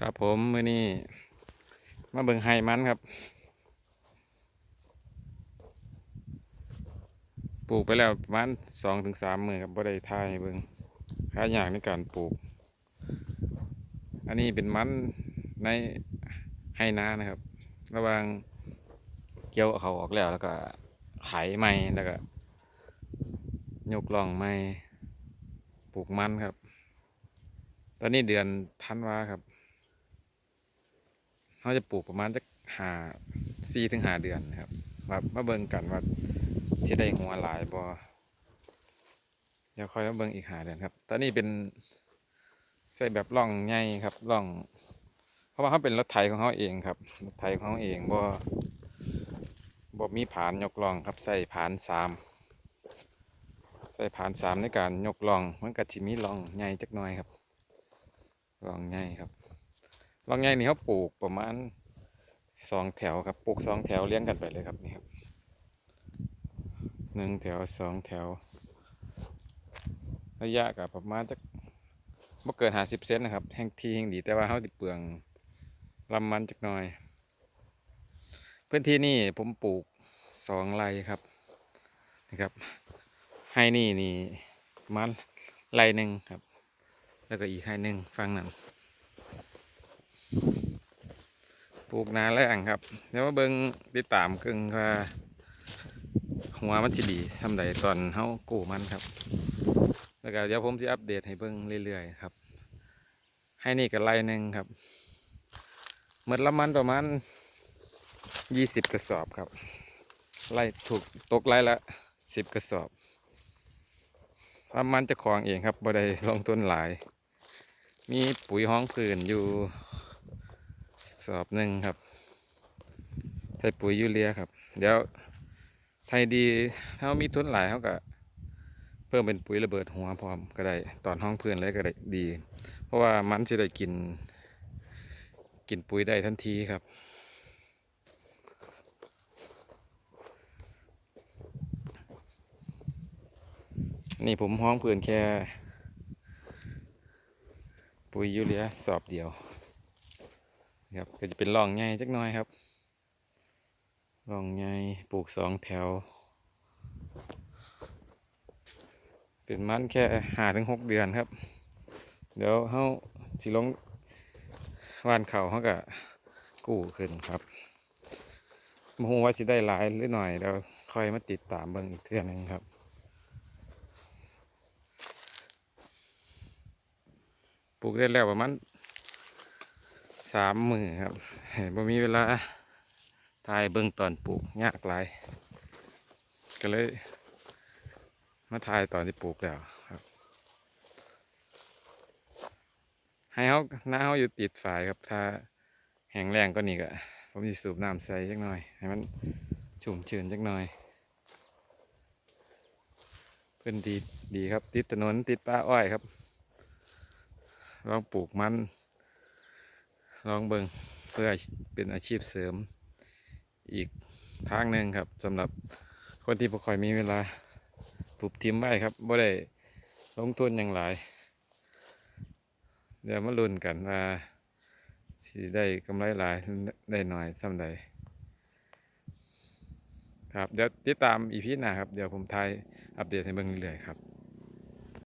ครับผมมื้อนี้มาเบิ่งไฮมันครับ ปลูกไปแล้วประมาณสองถึงสามมือครับบ่ได้ทายเบิ่งค่ายากในการปลูก อันนี้เป็นมันในไฮนานะครับ ระหว่างเกี่ยวเขาออกแล้วแล้วก็ไถใหม่แล้วก็ยกล่องใหม่ปลูกมันครับ ตอนนี้เดือนธันวาครับ เขาจะปลูกประมาณจะหาสี่ถึงหาเดือนนะครับมามาเบิ่งกันว่าจะได้หัวหลายบ่เดี๋ยวค่อยมาเบิ่งอีกหาเดือนครับ ตอนนี้เป็นใส่แบบร่องใหญ่ครับร่อง เพราะว่าเขาเป็นรถไถของเขาเองครับรถไถของเขาเองบ่บ่มีผานยกล่องครับ ใส่ผานสามใส่ผานสามในการยกล่องมันก็จิมีร่องใหญ่จักหน่อยครับร่องใหญ่ครับ ลองใหญ่นี่เขาปลูกประมาณสองแถวครับปลูกสองแถวเลี้ยงกันไปเลยครับนี่ครับหนึ่งแถวสองแถว ระยะกับประมาณจักบ่เกินห้าสิบเซนนะครับแห่งที่แห่งดีแต่ว่าเขาติดเปลืองลำมันจักหน่อย พื้นที่นี่ผมปลูกสองไร่ครับนะครับ ให้นี่นี่ประมันไร่หนึ่งครับ แล้วก็อีกไร่หนึ่งฟังนั้น ปลูกนาแรงครับ เดี๋ยวมาเบิ่งติดตามกึ่งว่าหัวมันสิดีทำใดตอนเฮากู้มันครับ แล้วก็เดี๋ยวผมจะอัปเดตให้เบิ่งเรื่อยๆครับ ให้นี่ก็ไล่หนึ่งครับเมื่อละมันประมาณยี่สิบกระสอบครับ ไล่ถูกตกไล่ละสิบกระสอบละมันจะของเองครับบ่ได้ลงทุนหลาย มีปุ๋ยห้องผื่นอยู่ สอบหนึ่งครับ ใส่ปุ๋ยยูเรียครับ เดี๋ยวไทยดีถ้ามีทุนหลายเขาก็เพิ่มเป็นปุ๋ยระเบิดหัวพร้อมก็ได้ตอนห้องเพื่อนเลยก็ได้ดี เพราะว่ามันจะได้กิน กินปุ๋ยได้ทันทีครับ นี่ผมห้องเพื่อนแค่ ปุ๋ยยูเรียสอบเดียว ครับก็จะเป็นร่องใหญ่จักหน่อยครับร่องใหญ่ปลูกสองแถว เป็นมันแค่หาถึงหกเดือนครับ เดี๋ยวเขาสิลงว่านเขาเขาก็กู้ขึ้นครับมหูว่าสิได้หลายหรือหน่อยเดี๋ยวคอยมาติดตามเบิ่งอีกเทื่อนึงครับปลูกได้แล้วประมาณ สามมือครับบ่มีเวลาถ่ายเบิ่งตอนปลูกยากหลาย ก็เลย มาถ่ายตอนที่ปลูกแล้วครับ ให้เขาหน้าเขาอยู่ติดฝายครับ ถ้าแห้งแรงก็นี่ก็ผมจะสูบน้ำใส่จักหน่อย ให้มันชุ่มชื้นจักหน่อยเพื่อนดีดีครับ ติดถนนติดป้าอ้อยครับลองปลูกมัน ลองเบิงเพื่อเป็นอาชีพเสริมอีกทางหนึ่งครับสำหรับคนที่บ่ค่อยมีเวลาปลูกทิมไว้ครับบ่ได้ลงทุนอย่างหลาย เดี๋ยวมาลุ้นกันว่าสิได้กำไรหลายได้หน่อยส่ำใดครับเดี๋ยวติดตามอีพีหน้าครับ เดี๋ยวผมทายอัปเดตให้เบิ่งเรื่อยๆครับ